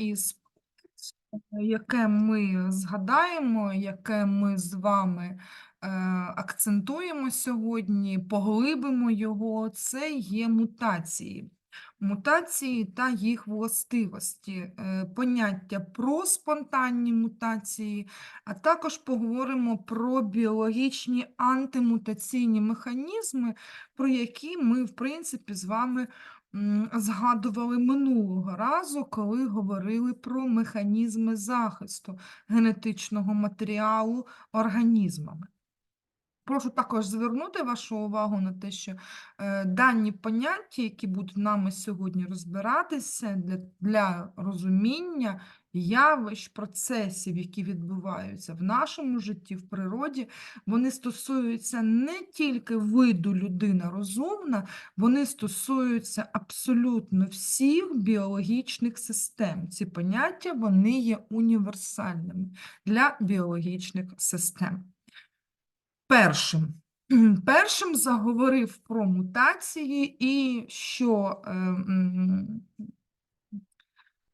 із яке ми згадаємо, яке ми з вами е, акцентуємо сьогодні, поглибимо його, це є мутації. Мутації та їх властивості, е, поняття про спонтанні мутації, а також поговоримо про біологічні антимутаційні механізми, про які ми, в принципі, з вами згадували минулого разу, коли говорили про механізми захисту генетичного матеріалу організмами. Прошу також звернути вашу увагу на те, що е, дані поняття, які будуть нами сьогодні розбиратися для, для розуміння явищ, процесів, які відбуваються в нашому житті, в природі, вони стосуються не тільки виду людина розумна, вони стосуються абсолютно всіх біологічних систем. Ці поняття вони є універсальними для біологічних систем. Першим. Першим заговорив про мутації і що е,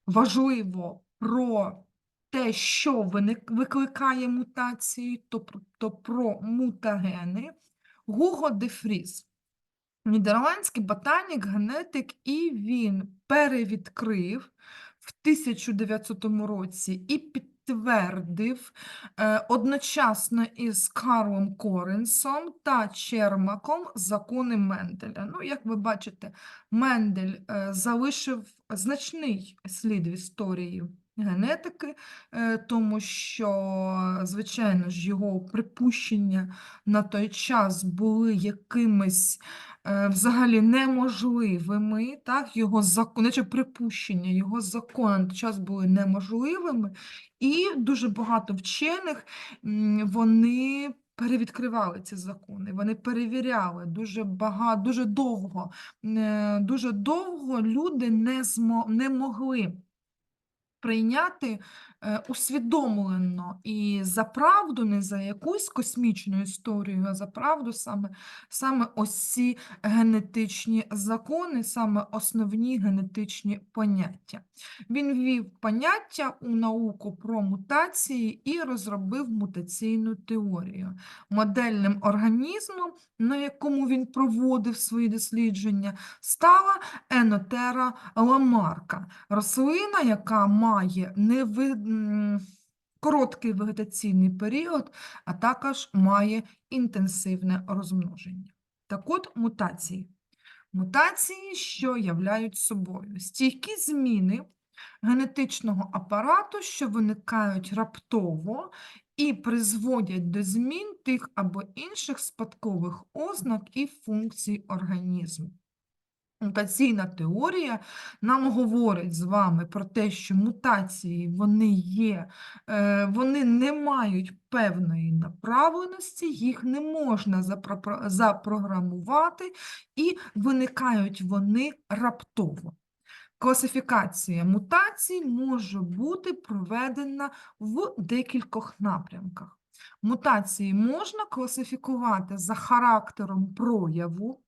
важливо про те, що викликає мутації, тобто про мутагени. Гуго де Фріс, нідерландський ботанік, генетик, і він перевідкрив в 1900 році і підтвердив е, одночасно із Карлом Коренсом та Чермаком закони Менделя. Ну, як ви бачите, Мендель е, залишив значний слід в історії генетики, е, тому що, звичайно ж, його припущення на той час були якимись е, взагалі неможливими, так, його закон, наче припущення, його закони на той час були неможливими, і дуже багато вчених вони перевідкривали ці закони, вони перевіряли дуже багато, дуже довго, е, дуже довго люди не, змо, не могли прийняти усвідомлено і за правду, не за якусь космічну історію, а за правду саме, саме ось ці генетичні закони, саме основні генетичні поняття. Він ввів поняття у науку про мутації і розробив мутаційну теорію. Модельним організмом, на якому він проводив свої дослідження, стала Енотера ламарка, рослина, яка має неви... короткий вегетаційний період, а також має інтенсивне розмноження. Так от мутації. Мутації, що являють собою стійкі зміни генетичного апарату, що виникають раптово і призводять до змін тих або інших спадкових ознак і функцій організму. Мутаційна теорія нам говорить з вами про те, що мутації вони є, е, вони не мають певної направленості, їх не можна запрограмувати, і виникають вони раптово. Класифікація мутацій може бути проведена в декількох напрямках. Мутації можна класифікувати за характером прояву,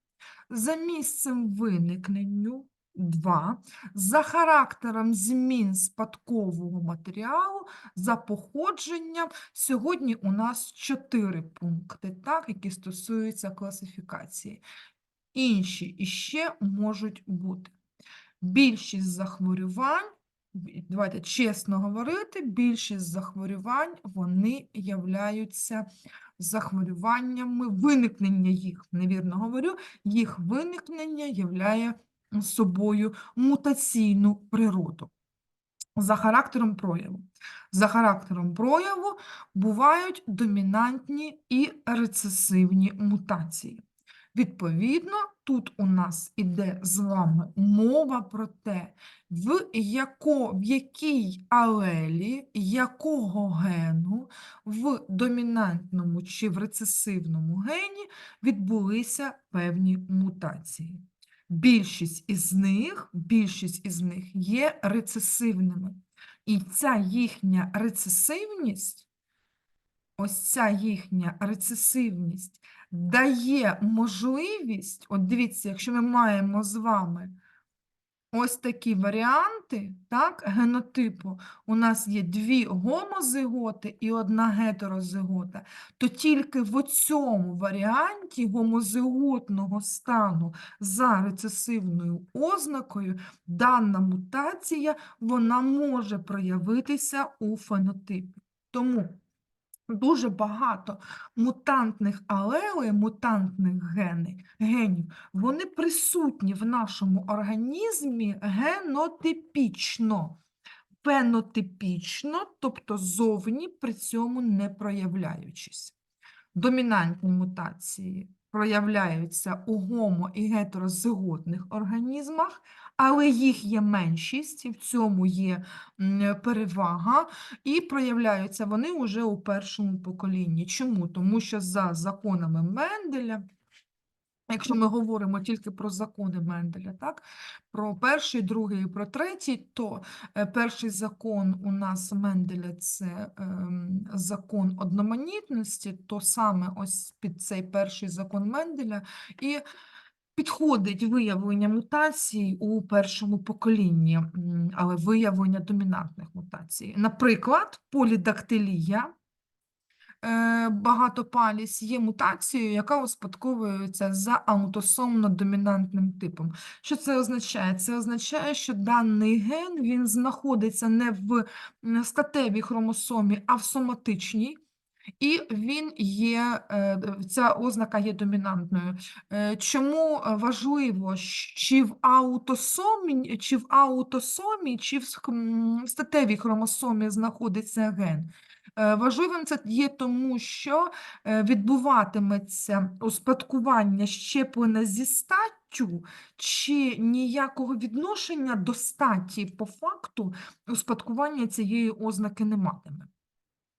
за місцем виникненню, два, за характером змін спадкового матеріалу, за походженням. Сьогодні у нас чотири пункти, так, які стосуються класифікації. Інші іще можуть бути. Більшість захворювань, давайте чесно говорити, більшість захворювань вони являються захворюваннями, виникнення їх, невірно говорю, їх виникнення являє собою мутаційну природу. За характером прояву. За характером прояву бувають домінантні і рецесивні мутації. Відповідно, тут у нас іде з вами мова про те, в, яко, в якій алелі, якого гену в домінантному чи в рецесивному гені відбулися певні мутації. Більшість із них, більшість із них є рецесивними. І ця їхня рецесивність, ось ця їхня рецесивність дає можливість, от дивіться, якщо ми маємо з вами ось такі варіанти, так, генотипу, у нас є дві гомозиготи і одна гетерозигота, то тільки в цьому варіанті гомозиготного стану за рецесивною ознакою дана мутація вона може проявитися у фенотипі. Тому дуже багато мутантних алелей, мутантних гени, генів, вони присутні в нашому організмі генотипічно. Фенотипічно, тобто зовні при цьому не проявляючись. Домінантні мутації проявляються у гомо- і гетерозиготних організмах, але їх є меншість, і в цьому є перевага, і проявляються вони вже у першому поколінні. Чому? Тому що за законами Менделя, якщо ми говоримо тільки про закони Менделя, так, про перший, другий і про третій, то е, перший закон у нас Менделя це ем, закон одноманітності, то саме ось під цей перший закон Менделя і підходить виявлення мутацій у першому поколінні, але виявлення домінантних мутацій. Наприклад, полідактилія багатопалість є мутацією, яка успадковується за аутосомно-домінантним типом. Що це означає? Це означає, що даний ген він знаходиться не в статевій хромосомі, а в соматичній. І він є, е, ця ознака є домінантною. Е, Чому е, важливо, чи в аутосомі, чи в аутосомі, чи в статевій хромосомі знаходиться ген? Е, Важливим це є тому, що е, відбуватиметься успадкування щеплення зі статтю, чи ніякого відношення до статі по факту успадкування цієї ознаки не матиме.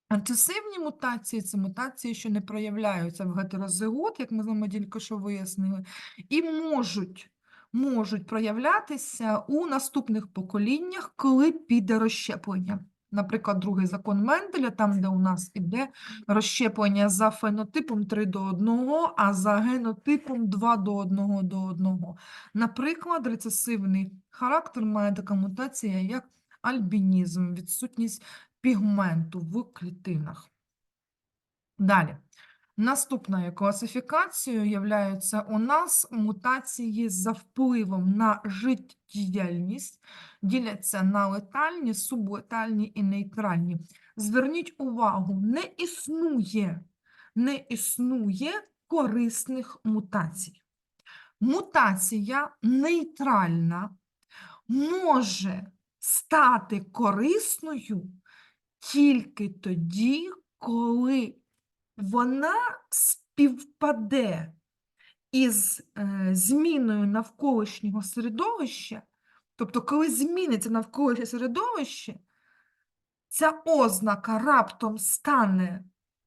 Рецесивні мутації це мутації, що не проявляються в гетерозигот, як ми з вами тільки що вияснили, і можуть, можуть проявлятися у наступних поколіннях, коли піде розщеплення. Наприклад, другий закон Менделя, там, де у нас іде розщеплення за фенотипом 3 до 1, а за генотипом 2 до 1 до 1. Наприклад, рецесивний характер має така мутація, як альбінізм, відсутність пігменту в клітинах. Далі. Наступною класифікацією являються у нас мутації за впливом на життєдіяльність, діляться на летальні, сублетальні і нейтральні. Зверніть увагу, не існує, не існує корисних мутацій. Мутація нейтральна може стати корисною тільки тоді, коли вона співпаде із е, зміною навколишнього середовища, тобто, коли зміниться навколишнє середовище, ця ознака раптом стане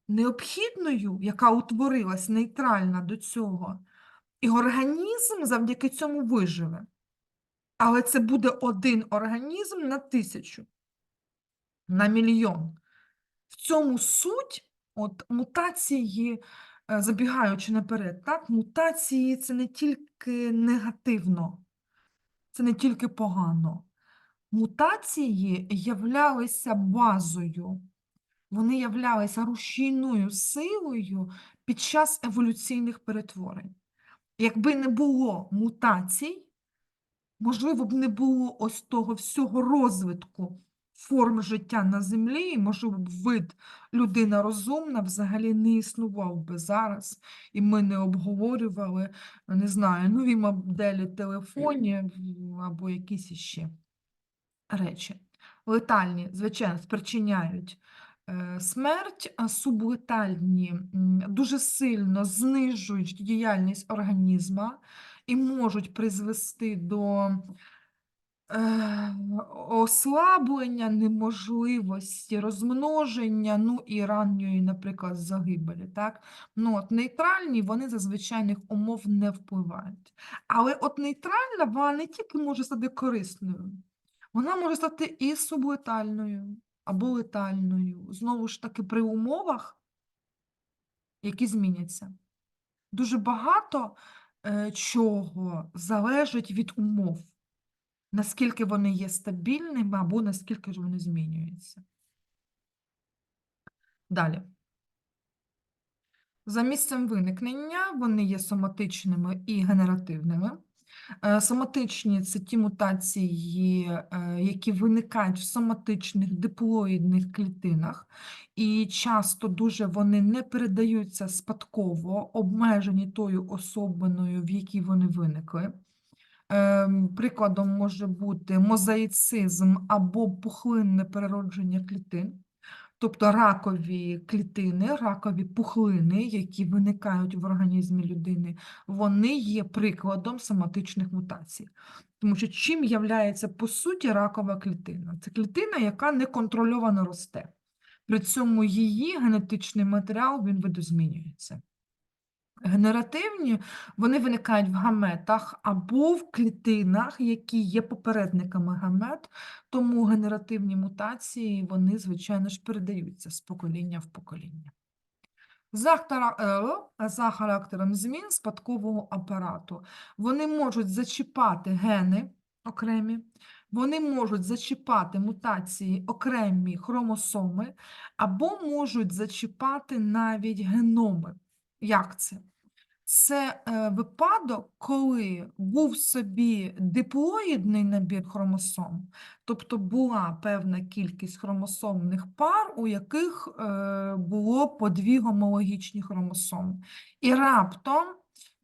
необхідною, яка утворилась нейтральна до цього, і організм завдяки цьому виживе. Але це буде один організм на тисячу, на мільйон. В цьому суть от, мутації, е, забігаючи наперед, так, мутації це не тільки негативно, це не тільки погано. Мутації являлися базою, вони являлися рушійною силою під час еволюційних перетворень. Якби не було мутацій, можливо б не було ось того всього розвитку форм життя на землі, і, можливо вид людина розумна взагалі не існував би зараз, і ми не обговорювали, не знаю, нові моделі телефонів або якісь іще речі. Летальні, звичайно, спричиняють е, смерть, а сублетальні дуже сильно знижують діяльність організма і можуть призвести до е, ослаблення, неможливості розмноження, ну і ранньої, наприклад, загибелі. Так? Ну, от нейтральні вони за умов не впливають. Але от нейтральна вона не тільки може стати корисною, вона може стати і сублетальною або летальною. Знову ж таки, при умовах, які зміняться. Дуже багато е, чого залежить від умов. Наскільки вони є стабільними або наскільки ж вони змінюються. Далі. За місцем виникнення вони є соматичними і генеративними. Е, Соматичні це ті мутації, е, які виникають в соматичних диплоїдних клітинах, і часто дуже вони не передаються спадково, обмежені тою особиною, в якій вони виникли. Ем, Прикладом може бути мозаїцизм або пухлинне переродження клітин. Тобто ракові клітини, ракові пухлини, які виникають в організмі людини, вони є прикладом соматичних мутацій. Тому що чим являється по суті ракова клітина? Це клітина, яка неконтрольовано росте. При цьому її генетичний матеріал він видозмінюється. Генеративні вони виникають в гаметах або в клітинах, які є попередниками гамет, тому генеративні мутації, вони, звичайно ж, передаються з покоління в покоління. За, е, характером змін спадкового апарату вони можуть зачіпати гени окремі, вони можуть зачіпати мутації окремі хромосоми, або можуть зачіпати навіть геноми. Як це? Це е, випадок, коли був собі диплоїдний набір хромосом, тобто була певна кількість хромосомних пар, у яких е, було по дві гомологічні хромосоми. І раптом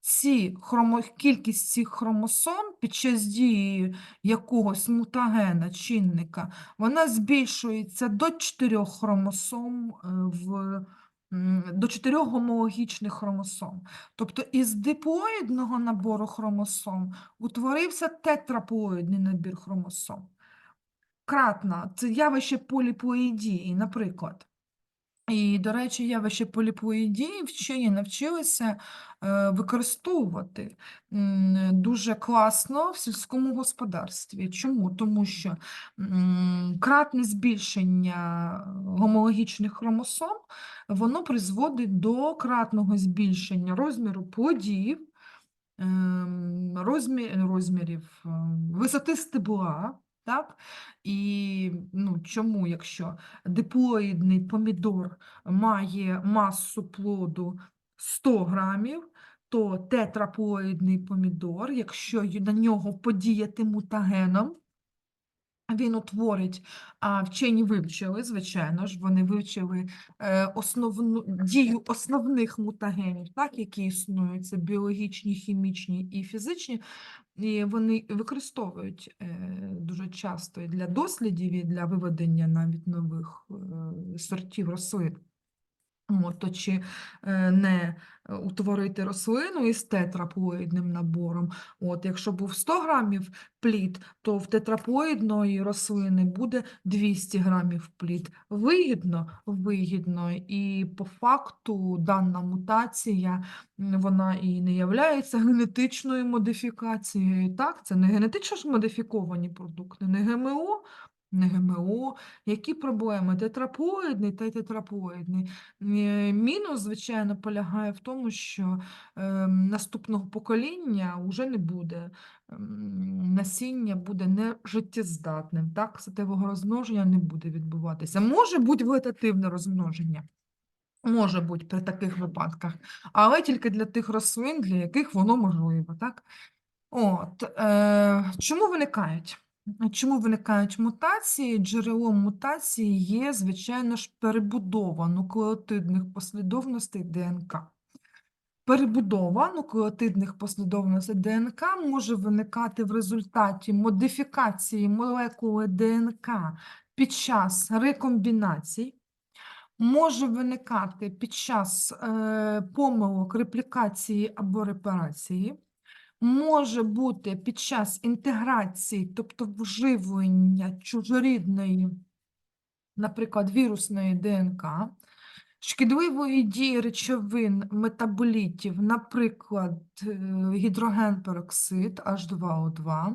ці хромо... кількість цих хромосом під час дії якогось мутагена, чинника, вона збільшується до чотирьох хромосом е, в до чотирьох гомологічних хромосом. Тобто із диплоїдного набору хромосом утворився тетраплоїдний набір хромосом. Кратна це явище поліплоїдії, наприклад. І, до речі, явище поліплоїдії вчені навчилися е, використовувати дуже класно в сільському господарстві. Чому? Тому що кратне збільшення гомологічних хромосом воно призводить до кратного збільшення розміру плодів, ем, розмі- розмірів ем, висоти стебла. Так? І ну, чому, якщо диплоїдний помідор має масу плоду 100 грамів, то тетраплоїдний помідор, якщо на нього подіяти мутагеном, він утворить, а вчені вивчили, звичайно ж, вони вивчили е, основну дію основних мутагенів, так, які існують, це біологічні, хімічні і фізичні, і вони використовують е, дуже часто і для дослідів, і для виведення навіть нових е, сортів рослин. От, чи е, не е, утворити рослину із тетраплоїдним набором. От, якщо був 100 грамів плід, то в тетраплоїдної рослини буде 200 грамів плід. Вигідно? Вигідно. І по факту дана мутація, вона і не являється генетичною модифікацією. Так, це не генетично ж модифіковані продукти, не ГМО, ГМО. Які проблеми? Тетраплоїдний та й тетраплоїдний. Е, Мінус, звичайно, полягає в тому, що е, наступного покоління вже не буде. Ем, Насіння буде нежиттєздатним, так? Статевого розмноження не буде відбуватися. Може бути вегетативне розмноження. Може бути при таких випадках, але тільки для тих рослин, для яких воно можливо, так? От, е, чому виникають? Чому виникають мутації? Джерелом мутації є, звичайно ж, перебудова нуклеотидних послідовностей ДНК. Перебудова нуклеотидних послідовностей ДНК може виникати в результаті модифікації молекули ДНК під час рекомбінацій, може виникати під час е, помилок реплікації або репарації, може бути під час інтеграції, тобто вживлення чужорідної, наприклад, вірусної ДНК. Шкідливої дії речовин, метаболітів, наприклад, е, гідрогенпероксид H2O2,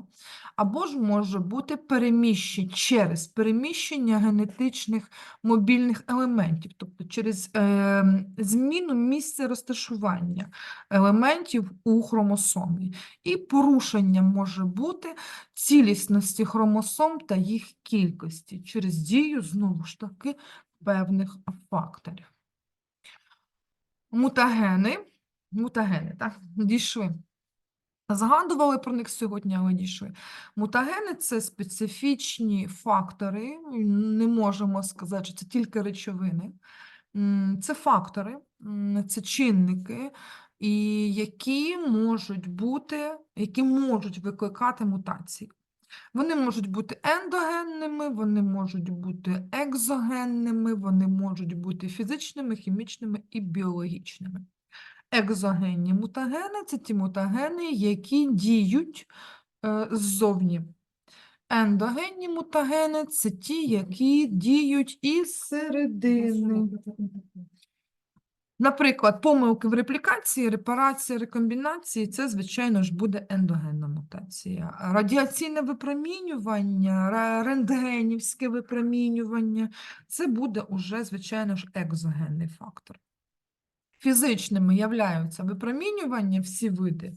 або ж може бути переміщення через переміщення генетичних мобільних елементів, тобто через е, зміну місця розташування елементів у хромосомі. І порушення може бути цілісності хромосом та їх кількості через дію, знову ж таки, певних факторів. Мутагени, мутагени, так, дійшли. Згадували про них сьогодні, але дійшли. Мутагени це специфічні фактори, не можемо сказати, що це тільки речовини. Це фактори, це чинники, і які можуть бути, які можуть викликати мутації. Вони можуть бути ендогенними, вони можуть бути екзогенними, вони можуть бути фізичними, хімічними і біологічними. Екзогенні мутагени це ті мутагени, які діють е, ззовні. Ендогенні мутагени це ті, які діють із середини. Наприклад, помилки в реплікації, репарації, рекомбінації це, звичайно ж, буде ендогенна мутація. Радіаційне випромінювання, рентгенівське випромінювання це буде уже, звичайно ж, екзогенний фактор. Фізичними являються випромінювання, всі види,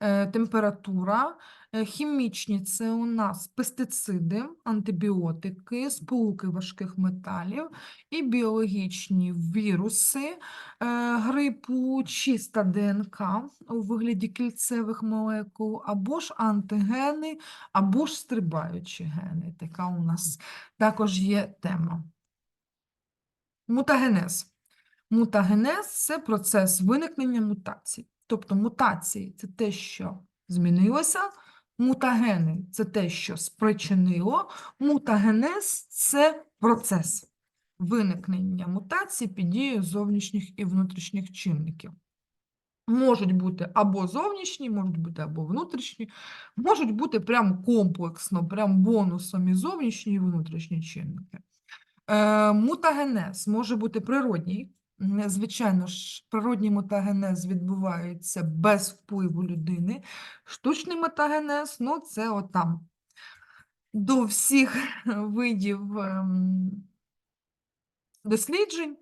е, температура, хімічні це у нас пестициди, антибіотики, сполуки важких металів і біологічні віруси е, грипу, чиста ДНК у вигляді кільцевих молекул, або ж антигени, або ж стрибаючі гени. Така у нас також є тема. Мутагенез. Мутагенез це процес виникнення мутацій. Тобто мутації це те, що змінилося, мутагени це те, що спричинило, мутагенез це процес виникнення мутацій під дією зовнішніх і внутрішніх чинників. Можуть бути або зовнішні, можуть бути або внутрішні, можуть бути прям комплексно, прям бонусом і зовнішні, і внутрішні чинники. Е, мутагенез може бути природній. Звичайно ж, природній мутагенез відбувається без впливу людини. Штучний мутагенез, ну, це отам. До всіх видів ем, досліджень,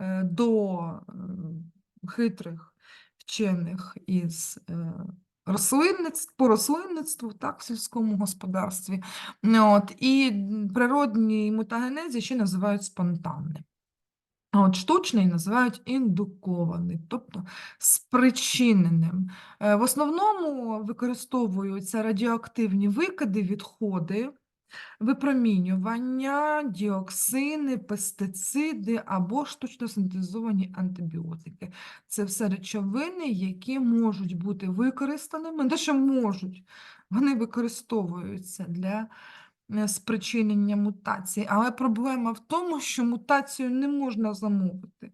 е, до е, хитрих вчених із е, рослинництв, по рослинництву, так, в сільському господарстві. От, і природні мутагенези ще називають спонтанним. А от штучний називають індукований, тобто спричиненим. Е, В основному використовуються радіоактивні викиди, відходи, випромінювання, діоксини, пестициди або штучно синтезовані антибіотики. Це все речовини, які можуть бути використаними, не що можуть, вони використовуються для спричинення мутацій. Але проблема в тому, що мутацію не можна замовити.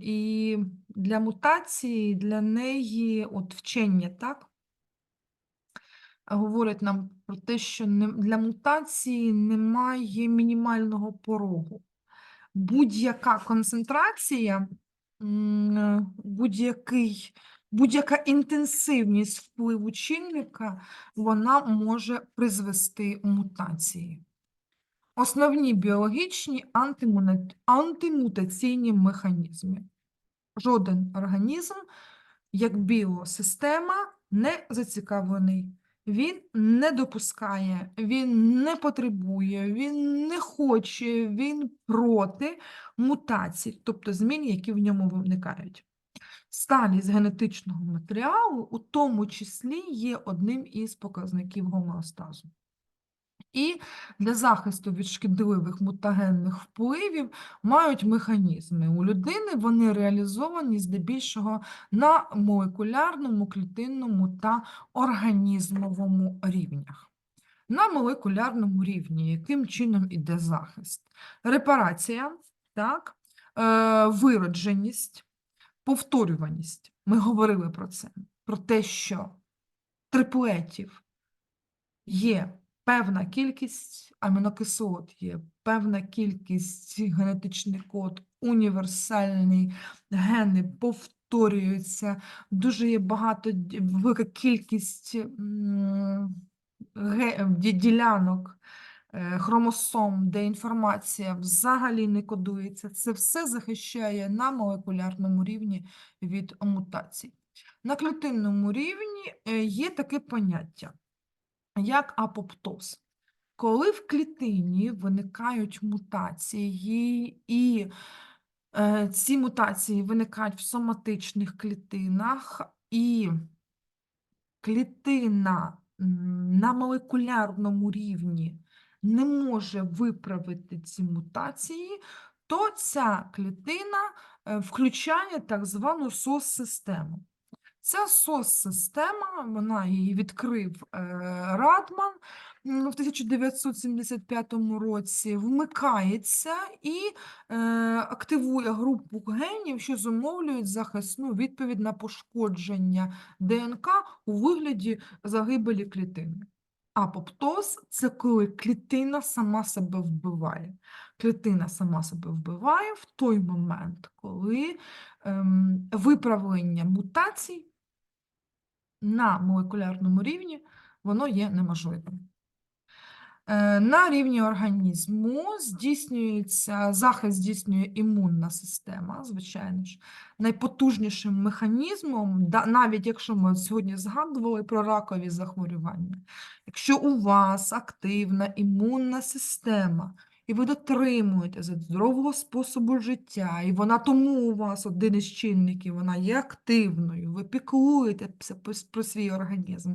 І для мутації, для неї, от вчення, так, говорить нам про те, що для мутації немає мінімального порогу. Будь-яка концентрація, е, будь-який, будь-яка інтенсивність впливу чинника, вона може призвести мутації. Основні біологічні антимутаційні механізми. Жоден організм, як біосистема, не зацікавлений. Він не допускає, він не потребує, він не хоче, він проти мутацій, тобто змін, які в ньому виникають. Сталість генетичного матеріалу у тому числі є одним із показників гомеостазу. І для захисту від шкідливих мутагенних впливів мають механізми. У людини вони реалізовані здебільшого на молекулярному, клітинному та організмовому рівнях. На молекулярному рівні, яким чином іде захист? Репарація, так? Е, виродженість, повторюваність. Ми говорили про це, про те, що триплетів є певна кількість амінокислот є, певна кількість генетичний код, універсальний, гени повторюються, дуже є багато велика кількість ділянок, хромосом, де інформація взагалі не кодується. Це все захищає на молекулярному рівні від мутацій. На клітинному рівні е, є таке поняття, як апоптоз. Коли в клітині виникають мутації, і е, ці мутації виникають в соматичних клітинах, і клітина на молекулярному рівні не може виправити ці мутації, то ця клітина е, включає так звану СОС-систему. Ця СОС-система, вона її відкрив е, Радман в 1975 році, вмикається і е, активує групу генів, що зумовлюють захисну відповідь на пошкодження ДНК у вигляді загибелі клітини. Апоптоз – це коли клітина сама себе вбиває. Клітина сама себе вбиває в той момент, коли ем, виправлення мутацій на молекулярному рівні воно є неможливим. Е, На рівні організму здійснюється захист здійснює імунна система, звичайно ж. Найпотужнішим механізмом, навіть якщо ми сьогодні згадували про ракові захворювання, якщо у вас активна імунна система, і ви дотримуєтеся здорового способу життя, і вона тому у вас один із чинників, вона є активною, ви піклуєтеся про свій організм,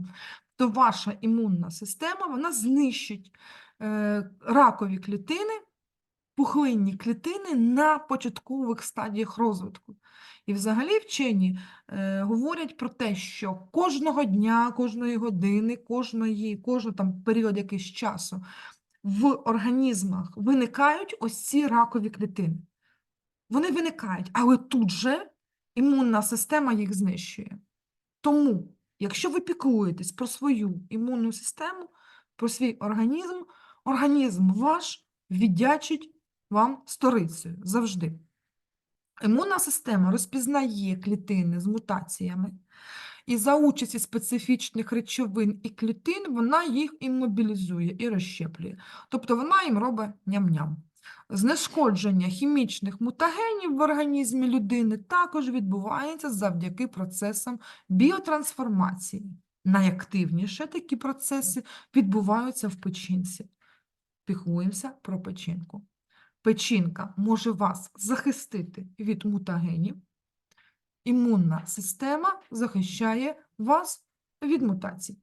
то ваша імунна система вона знищить е, ракові клітини, пухлинні клітини на початкових стадіях розвитку. І взагалі вчені е, говорять про те, що кожного дня, кожної години, кожної, кожного там період якийсь часу в організмах виникають ось ці ракові клітини. Вони виникають, але тут же імунна система їх знищує. Тому, якщо ви піклуєтесь про свою імунну систему, про свій організм, організм ваш віддячить вам сторицею завжди. Імунна система розпізнає клітини з мутаціями, і за участі специфічних речовин і клітин вона їх іммобілізує і розщеплює. Тобто вона їм робить ням-ням. Знешкодження хімічних мутагенів в організмі людини також відбувається завдяки процесам біотрансформації. Найактивніше такі процеси відбуваються в печінці. Піклуємося про печінку. Печінка може вас захистити від мутагенів. Імунна система захищає вас від мутацій.